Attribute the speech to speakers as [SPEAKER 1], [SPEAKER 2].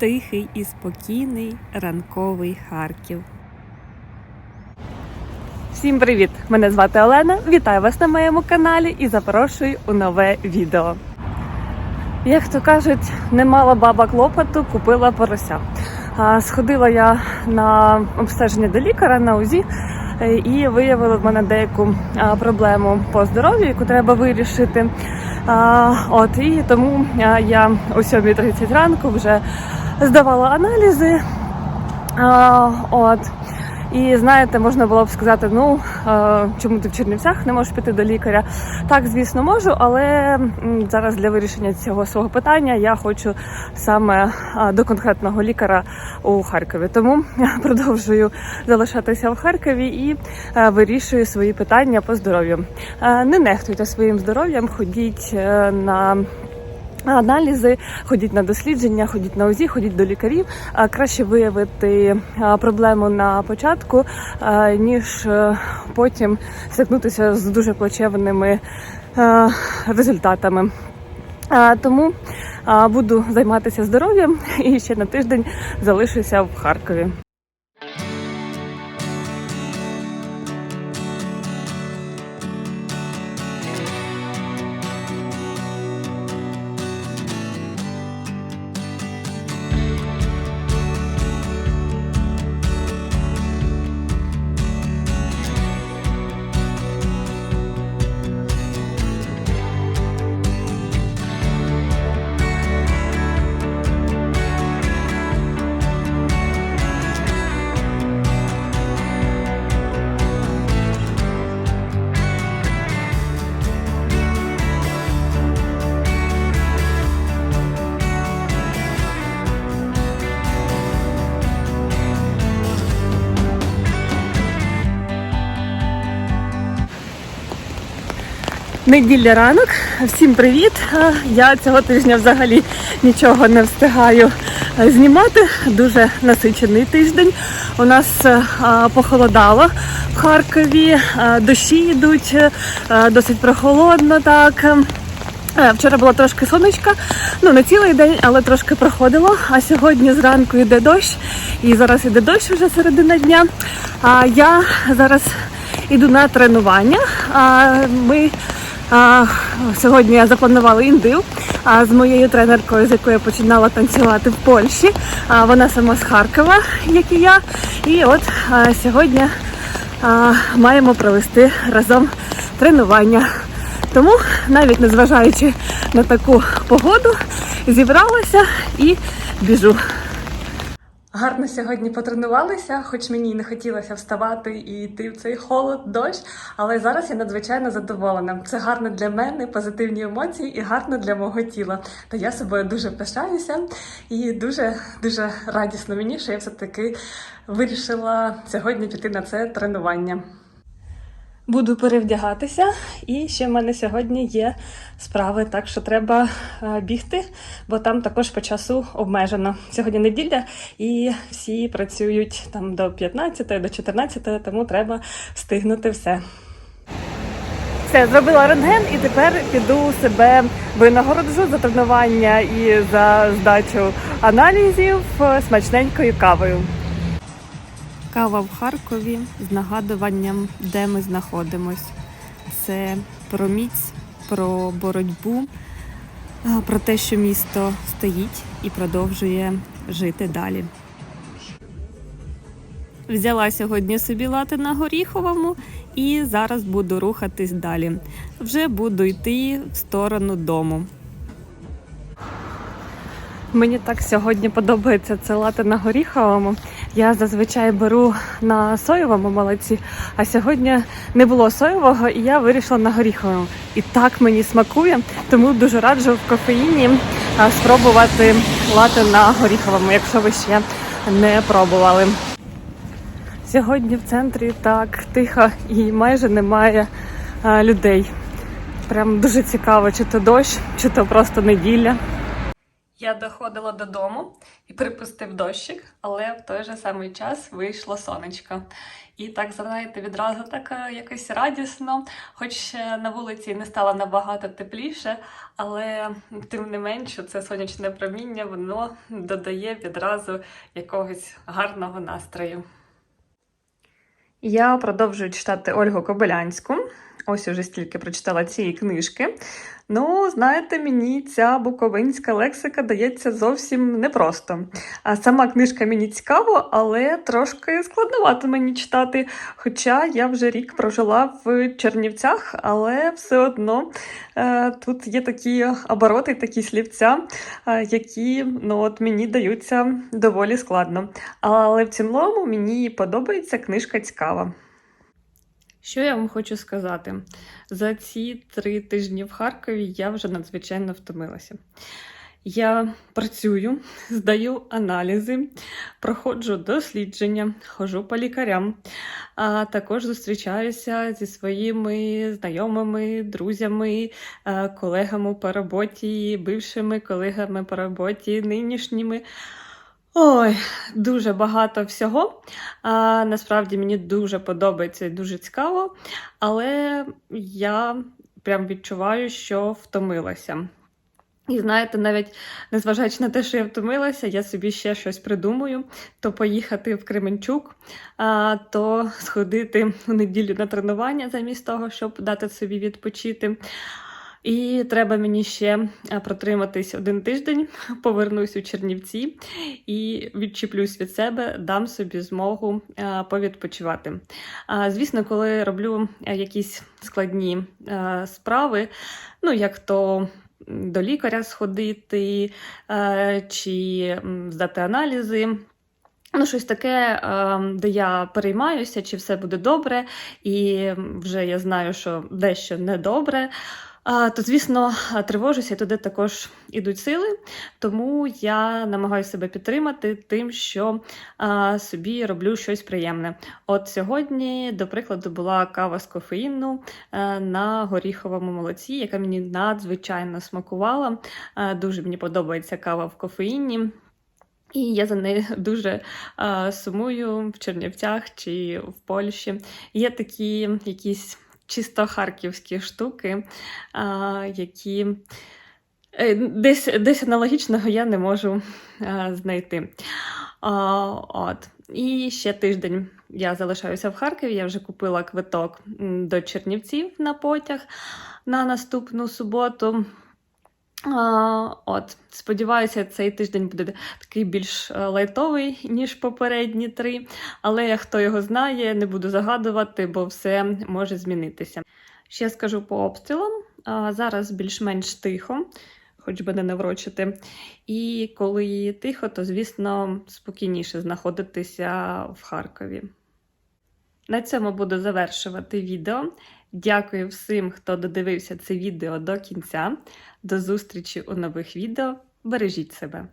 [SPEAKER 1] тихий і спокійний ранковий Харків. Всім привіт! Мене звати Олена. Вітаю вас на моєму каналі і запрошую у нове відео. Як то кажуть, не мала баба клопоту, купила порося. Сходила я на обстеження до лікаря на УЗІ е, і виявили в мене деяку проблему по здоров'ю, яку треба вирішити. А, От і тому я о 7.30 ранку вже здавала аналізи. А, От. І знаєте, можна було б сказати, ну е, чому ти в Чернівцях не можеш піти до лікаря? Так, звісно, можу, але зараз для вирішення цього свого питання я хочу саме е, до конкретного лікаря у Харкові. Тому я продовжую залишатися в Харкові і е, вирішую свої питання по здоров'ю. Не нехтуйте своїм здоров'ям, ходіть на Аналізи, ходіть на дослідження, ходіть на УЗІ, ходіть до лікарів. Краще виявити проблему на початку, ніж е, потім стикнутися з дуже плачевними е, результатами. Тому буду займатися здоров'ям і ще на тиждень залишуся в Харкові. Неділя ранок. Всім привіт! Е, Я цього тижня взагалі нічого не встигаю е, знімати. Дуже насичений тиждень. У нас е, похолодало в Харкові, дощі йдуть, досить прохолодно так. Вчора було трошки сонечка, ну не цілий день, але трошки проходило. А сьогодні зранку йде дощ, і зараз іде дощ вже середина дня. А я зараз іду на тренування. А ми а, сьогодні я запланувала індив а, з моєю тренеркою, з якою я починала танцювати в Польщі. А, вона сама з Харкова, як і я. І от а, сьогодні а, маємо провести разом тренування. Тому, навіть незважаючи на таку погоду, зібралася і біжу. Гарно сьогодні потренувалися, хоч мені не хотілося вставати і йти в цей холод, дощ, але зараз я надзвичайно задоволена. Це гарно для мене, позитивні емоції і гарно для мого тіла. Та я собою дуже пишаюся і дуже дуже радісно мені, що я все-таки вирішила сьогодні піти на це тренування. Буду перевдягатися, і ще в мене сьогодні є справи, так що треба е, бігти, бо там також по часу обмежено. Сьогодні неділя, і всі працюють там до 15, до 14, тому треба встигнути все. Все, зробила рентген і тепер піду себе винагороджу за тренування і за здачу аналізів е, смачненькою кавою. Кава в Харкові з нагадуванням, де ми знаходимось. Це про міць, про боротьбу, про те, що місто стоїть і продовжує жити далі. Взяла сьогодні собі лати на горіховому і зараз буду рухатись далі. Вже буду йти в сторону дому. Мені так сьогодні подобається це лати на горіховому. Я зазвичай беру на соєвому молоці, а сьогодні не було соєвого, і я вирішила на горіховому. І так мені смакує, тому дуже раджу в кофеїні спробувати лати на горіховому, якщо ви ще не пробували. Сьогодні в центрі так тихо і майже немає людей. Прям дуже цікаво, чи то дощ, чи то просто неділя. Я доходила додому і припустив дощик, але в той же самий час вийшло сонечко. І так, знаєте, відразу так е, якось радісно, хоч е, на вулиці не стало набагато тепліше, але тим не менше це сонячне проміння воно додає відразу якогось гарного настрою. Я продовжую читати Ольгу Кобилянську. Ось уже стільки прочитала цієї книжки. Ну, знаєте, мені ця буковинська лексика дається зовсім непросто. А сама книжка мені цікава, але трошки складновато мені читати. Хоча я вже рік прожила в Чернівцях, але все одно е, тут є такі обороти, такі слівця, е, які ну, от, мені даються доволі складно. Але в цілому мені подобається книжка цікава. Що я вам хочу сказати? За ці три тижні в Харкові я вже надзвичайно втомилася. Я працюю, здаю аналізи, проходжу дослідження, хожу по лікарям, а також зустрічаюся зі своїми знайомими, друзями, е, колегами по роботі, бившими колегами по роботі, нинішніми. Ой, дуже багато всього. А, насправді мені дуже подобається і дуже цікаво, але я прям відчуваю, що втомилася. І знаєте, навіть незважаючи на те, що я втомилася, я собі ще щось придумаю: то поїхати в Кременчук, а, то сходити у неділю на тренування замість того, щоб дати собі відпочити. І треба мені ще е, протриматись один тиждень, повернусь у Чернівці і відчіплюсь від себе, дам собі змогу е, повідпочивати. Звісно, коли роблю е, якісь складні справи, ну як то. До лікаря сходити чи здати аналізи. Ну, щось таке, де я переймаюся, чи все буде добре, і вже я знаю, що дещо недобре. А, то, звісно, тривожуся, і туди також ідуть сили, тому я намагаюся себе підтримати тим, що а, собі роблю щось приємне. От сьогодні, до прикладу, була кава з кофеїну е, на горіховому молоці, яка мені надзвичайно смакувала. Е, Дуже мені подобається кава в кофеїні. І я за нею дуже а, сумую в Чернівцях чи в Польщі. Є такі якісь чисто харківські штуки, які е, десь, десь аналогічного я не можу а, знайти. От. І ще тиждень я залишаюся в Харкові. Я вже купила квиток до Чернівців на потяг на наступну суботу. От, сподіваюся, цей тиждень буде такий більш е, лайтовий, ніж попередні три. Але хто його знає, не буду загадувати, бо все може змінитися. Ще скажу по обстрілам. Зараз більш-менш тихо, хоч би не наврочити. І коли тихо, то, звісно, спокійніше знаходитися в Харкові. На цьому буду завершувати відео. Дякую всім, хто додивився це відео до кінця. До зустрічі у нових відео. Бережіть себе!